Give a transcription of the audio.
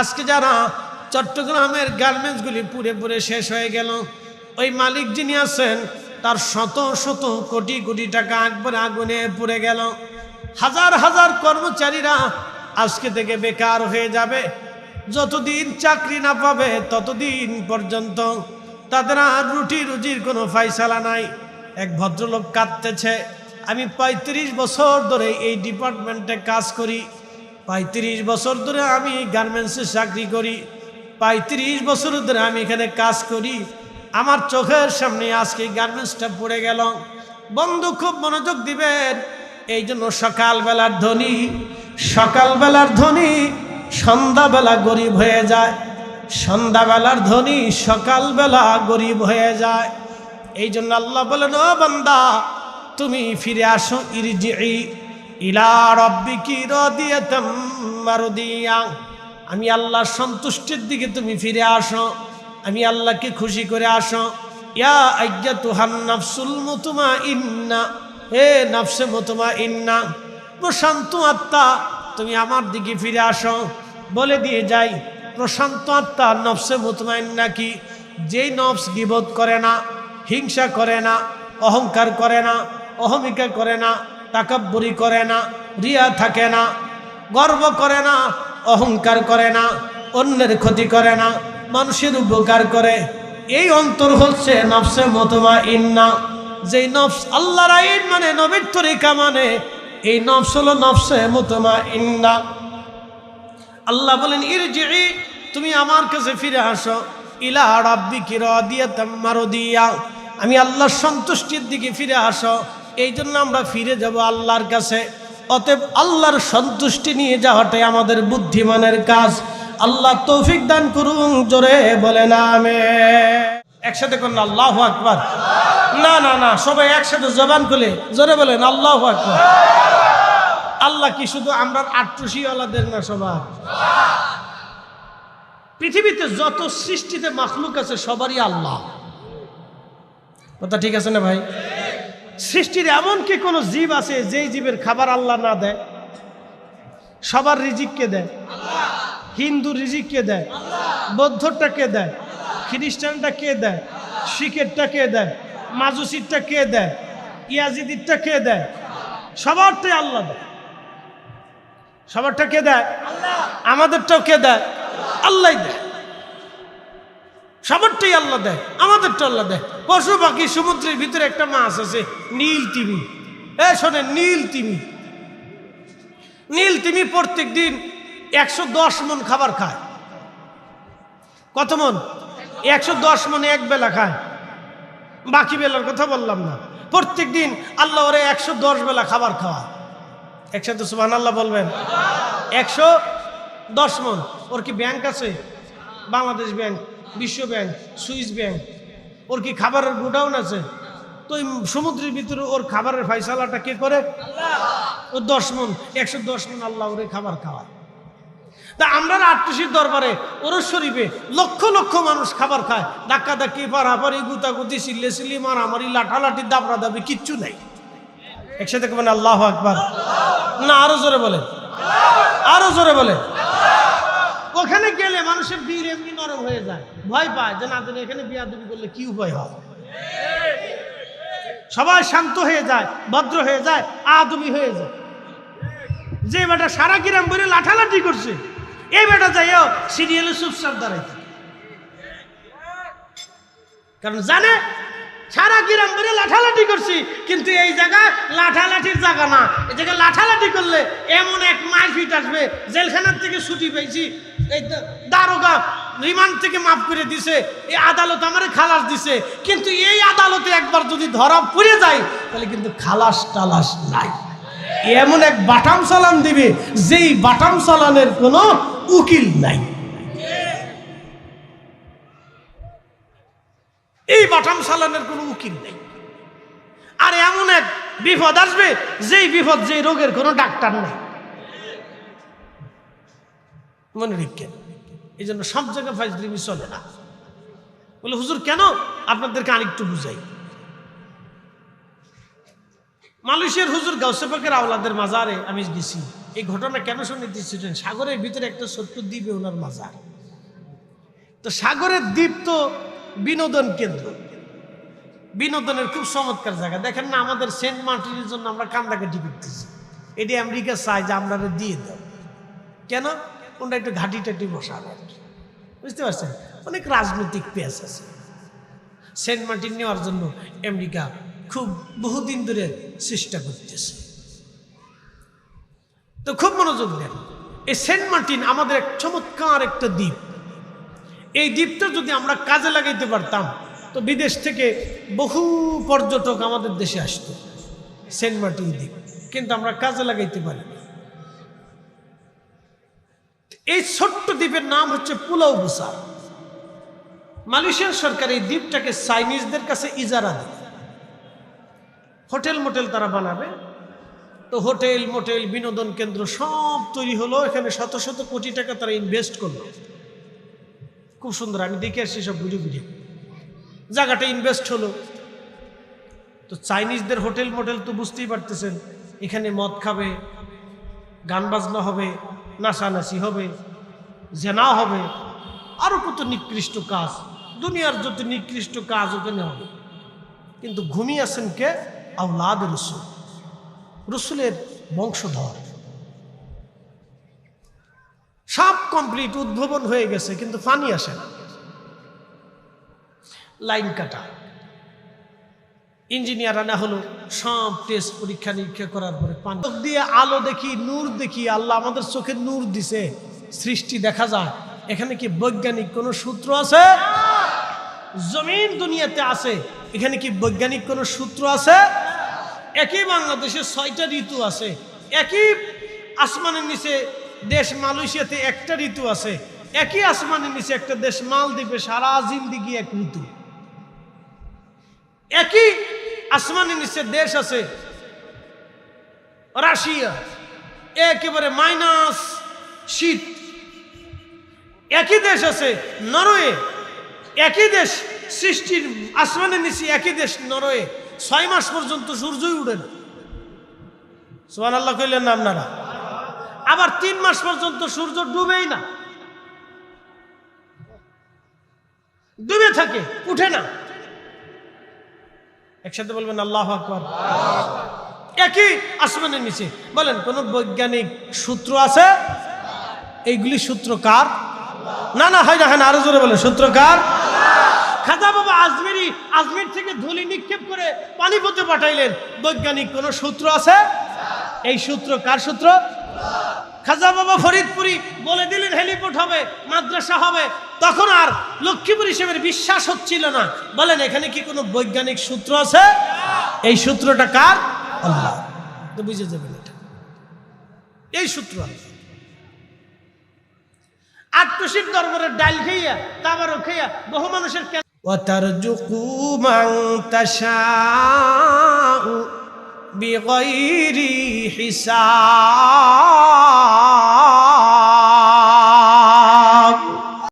আজকে যারা চট্টগ্রামের গার্মেন্টসগুলি পুরে পুরে শেষ হয়ে গেল, ওই মালিক যিনি আছেন, তার শত শত কোটি কোটি টাকা একবারে আগুনে পুড়ে গেল। হাজার হাজার কর্মচারীরা আজকে থেকে বেকার হয়ে যাবে। যতদিন চাকরি না পাবে ততদিন পর্যন্ত তাদের আর রুটি রুজির কোনো ফাইসালা নাই। এক ভদ্রলোক কাঁদতেছে, আমি পঁয়ত্রিশ বছর ধরে এই ডিপার্টমেন্টে কাজ করি পঁয়ত্রিশ বছর ধরে আমি গার্মেন্টসে চাকরি করি, পঁয়ত্রিশ বছর ধরে আমি এখানে কাজ করি। আমার চোখের সামনে আজকে গার্মেন্টসটা পড়ে গেল। বন্ধু খুব মনোযোগ দিবেন, এই জন্য সকালবেলার ধ্বনি সকালবেলার ধ্বনি সন্ধ্যাবেলা গরিব হয়ে যায়। সন্ধ্যাবেলার ধ্বনি সকালবেলা গরিব হয়ে যায়। এই জন্য আল্লাহ বলেন, ও বান্দা, তুমি ফিরে আসো ইরজিই ইলা রব্বিকি রাদিয়াতাম মারদিয়া। আমি আল্লাহর সন্তুষ্টির দিকে তুমি ফিরে আসো, আমি আল্লাহকে খুশি করে আসো। ইয়া আইয়াতুহান নাফসুল মুতমাইন্না, হে নাফসে মুতমাইন্না, প্রশান্ত আত্মা, তুমি আমার দিকে ফিরে আসো। বলে দিয়ে যাই, প্রশান্ত আত্মা নফসে মুতমাইন্না কি? যেই নফস গিবোধ করে না, হিংসা করে না, অহংকার করে না, অহমিকা করে না তাকাব্বরি করে না, রিয়া থাকে না, গর্ব করে না, অহংকার করে না, অন্যের ক্ষতি করে না, মানুষের উপকার করে। এই অন্তর হচ্ছে নফসে মতমা ইন্না যেই নফস আল্লাহর আইন মানে নবীর তরিকা মানে এই নফস হলো নফসে মতমা ইন্না আল্লাহ বলেন ইরজি'i তুমি আমার কাছে ফিরে আসো। ইলা রাব্বিকি রাদিয়াতাম মারদিয়া। আমি আল্লাহর সন্তুষ্টির দিকে ফিরে আসো। এই জন্য আমরা ফিরে যাব আল্লাহর কাছে। অতএব আল্লাহর সন্তুষ্টি নিয়ে যাওয়াটাই আমাদের বুদ্ধিমানের কাজ। আল্লাহ তৌফিক দান করুন, জোরে বলে না আমে একসাথে করুন, আল্লাহ আকবার। না না না, সবাই একসাথে জবান খুলে, জোরে বলেন, আল্লাহ আকবার। আল্লাহ কি শুধু আমরা আট্রসিওয়ালাদের না সবার? পৃথিবীতে যত সৃষ্টিতে মাখলুক আছে সবারই আল্লাহ। কথা ঠিক আছে না ভাই? সৃষ্টির এমন কি কোনো জীব আছে যেই জীবের খাবার আল্লাহ না দেয়? সবার রিজিককে দেয়? হিন্দু রিজিককে দেয়? বৌদ্ধটা কে দেয়? খ্রিস্টানটা কে দেয়? শিখেরটা কে দেয়? মাজুসিরটা কে দেয়? ইয়াজিদিরটা কে দেয়? সবারটাই আল্লাহ দেয়। সবারটা কে দেয়? আমাদেরটাও কে দেয়? আল্লাহ দেয়। সবারটাই আল্লাহ দেয়, আমাদেরটা আল্লাহ দেয়। পশু পাখি সমুদ্রের ভিতরে একটা মাছ আছে, নীল তিমি। এ শোনে নীল তিমি। নীল তিমি প্রত্যেক দিন একশো দশ মন খাবার খায়। কত মন? একশো দশ মনে এক বেলা খায়। বাকি বেলার কথা বললাম না। প্রত্যেক দিন আল্লাহ ওরে একশো দশ বেলা খাবার খাওয়া একসাথে সুবাহ আল্লাহ বলবেন। একশো দশ মন। ওর কি ব্যাংক আছে? বাংলাদেশ ব্যাংক। বিশ্ব ব্যাংক, সুইস ব্যাংক, ওর কি খাবারের গোডাউন আছে? তো ওই সমুদ্রের ভিতরে ওর খাবারের ফাইসালাটা কে করে? ও দশ মন, একশো দশ মন আল্লাহ ওরে খাবার খাওয়ায়। তা আমরা আট্টুসির দরবারে ওরস শরীফে লক্ষ লক্ষ মানুষ খাবার খায়। ধাক্কা ধাক্কি পারাপারি, গুতাগুতি, সিল্লে সিল্লি, মারামারি, লাঠালাঠি দাবড়া দাবি কিচ্ছু নাই। একসাথে কেমন আল্লাহ আকবার? না, আরও জোরে বলে। আরও জোরে বলে। ওখানে গেলে মানুষের বীর এমনি নরম হয়ে যায়। ভয় পায় যে না জানি এখানে বিয়া দুবি করলে কি উপায় হয়? সবাই শান্ত হয়ে যায়, ভদ্র হয়ে যায়, আদমি হয়ে যায়। যে বেটা সারা কিরাম বলে লাঠালাঠি করছে, এই বেটা যাইও সিরিয়ালে চুপচাপ দাঁড়াই থাকে। কারণ জানে সারা কিরাম বলে লাঠালাঠি করছি। কিন্তু এই জায়গায় লাঠালাঠির জায়গা না। এই জায়গায় লাঠালাঠি করলে এমন এক মারপিট আসবে, জেলখানার থেকে ছুটি পেয়েছি। এই দারোগা রিমান্ড থেকে মাফ করে দিছে, এই আদালত আমার খালাস দিছে। কিন্তু এই আদালতে একবার যদি ধরা পড়ে যায়, তাহলে কিন্তু খালাস টালাস নাই। এমন এক বাটাম চালান দিবে, যেই বাটাম চালানের কোনো উকিল নাই এই বাটাম চালানের কোনো উকিল নেই। আর এমন এক বিপদ আসবে, যেই বিপদ, যেই রোগের কোনো ডাক্তার নেই। মনে রেখেন, এই জন্য সব জায়গায় ফাইজলিমি চলে না। বলে, হুজুর, কেন আপনাদেরকে আরেকটু বুঝাই? মালয়েশিয়ার হুজুর গাউসেপাকের আওলাদের মাজারে আমি গেছি। এই ঘটনা কেন শুনিতেছিলেন সাগরের ভিতরে একটা ছোট্ট দ্বীপে ওনার মাজার। তো সাগরের দ্বীপ তো বিনোদন কেন্দ্র। বিনোদনের খুব চমৎকার জায়গা। দেখেন না, আমাদের সেন্ট মার্টিনের জন্য আমরা কান্দাকাটি করতেছি এটি আমেরিকা চাই যে আমরা দিয়ে দাও। কেন? ওনারা একটু ঘাটি টাটি বসাবে। বুঝতে পারছেন? অনেক রাজনৈতিক পেঁয়াজ আছে। সেন্ট মার্টিন নেওয়ার জন্য আমেরিকা খুব বহুদিন ধরে চেষ্টা করতেছে। তো খুব মনোযোগ দেন। এই সেন্ট মার্টিন আমাদের এক চমৎকার একটা দ্বীপ। এই দ্বীপটা যদি আমরা কাজে লাগাইতে পারতাম তো বিদেশ থেকে বহু পর্যটক আমাদের দেশে আসতো, সেন্ট মার্টিন দ্বীপ। কিন্তু আমরা কাজে লাগাইতে পারি এই ছোট্ট দ্বীপের নাম হচ্ছে পুলাউ বুসার। মালয়েশিয়ার সরকার এই দ্বীপটাকে চাইনিজদের কাছে ইজারা দেয়। হোটেল মোটেল তারা বানাবে। তো হোটেল মোটেল বিনোদন কেন্দ্র সব তৈরি হলো। এখানে শত শত কোটি টাকা তারা ইনভেস্ট করল। খুব সুন্দর, আমি দেখে আসছি সব ভিডিও ভিডিও জায়গাটা ইনভেস্ট হলো। তো চাইনিজদের হোটেল মোটেল তো বুঝতেই পারতেছেন, এখানে মদ খাবে, গান বাজনা হবে, নাচানাচি হবে, জেনা হবে আরও কত নিকৃষ্ট কাজ, দুনিয়ার যত নিকৃষ্ট কাজ ওখানে হবে। কিন্তু ঘুমিয়ে আছেন কে? আউলাদ রসুল। রসুলের বংশধর। সব কমপ্লিট উদ্ভাবন হয়ে গেছে, কিন্তু পানি আসে না। লাইন কাটা। ইঞ্জিনিয়ার আনা হলো সব টেস্ট পরীক্ষা নিরীক্ষা করার পরে পানি। দিয়ে আলো দেখি, নূর দেখি, আল্লাহ আমাদের চোখে নূর দিছে, সৃষ্টি দেখা যায়। এখানে কি বৈজ্ঞানিক কোনো সূত্র আছে? জমিন দুনিয়াতে আছে, এখানে কি বৈজ্ঞানিক কোনো সূত্র আছে? একই বাংলাদেশে ছয়টা ঋতু আছে, একই আসমানের নিচে দেশ মালয়েশিয়াতে একটা ঋতু আছে, একই আসমানের নিচে একটা দেশ মালদ্বীপে সারা জিন্দিগি এক ঋতু। একই আসমানের নিচে দেশ আছে। রাশিয়া, একেবারে মাইনাস শীত। একই দেশ আছে নরওয়ে। একই দেশ সৃষ্টির আসমানের নিচে একই দেশ নরওয়ে। ছয় মাস পর্যন্ত সূর্যই উঠে না। সোহান আল্লাহ কইলেন না আপনারা? আবার তিন মাস পর্যন্ত সূর্য ডুবেই না। ডুবে থাকে, উঠে না। একসাথে বলবেন, আল্লাহ আকবর। একই আসমানের নিচে। বলেন, কোন বৈজ্ঞানিক সূত্র আছে? এইগুলি সূত্র কার? না না, হয় না আরও জোরে বলে সূত্র কার? খাজা বাবা আজমেরি, আজমির থেকে ধুলি নিক্ষেপ করে পানিপথে পাঠাইলেন। বৈজ্ঞানিক কোন সূত্র আছে? এই সূত্র কার সূত্র? খাজা বাবা ফরিদপুরি বলে দিলেন, হেলিপোর্ট হবে, মাদ্রাসা হবে। তখন আর লক্ষ্মীপুর হিসেবে বিশ্বাস হচ্ছিল না বলেন এখানে কি কোনো বৈজ্ঞানিক সূত্র আছে এই সূত্রটা কার আল্লাহ তো বুঝে যাবেন এটা এই সূত্র আল্লাহ আটটুসির দরবারের ডাল খাইয়া তাবারও খাইয়া বহু মানুষের ক্যান- وترزق من تشاء بغير حساب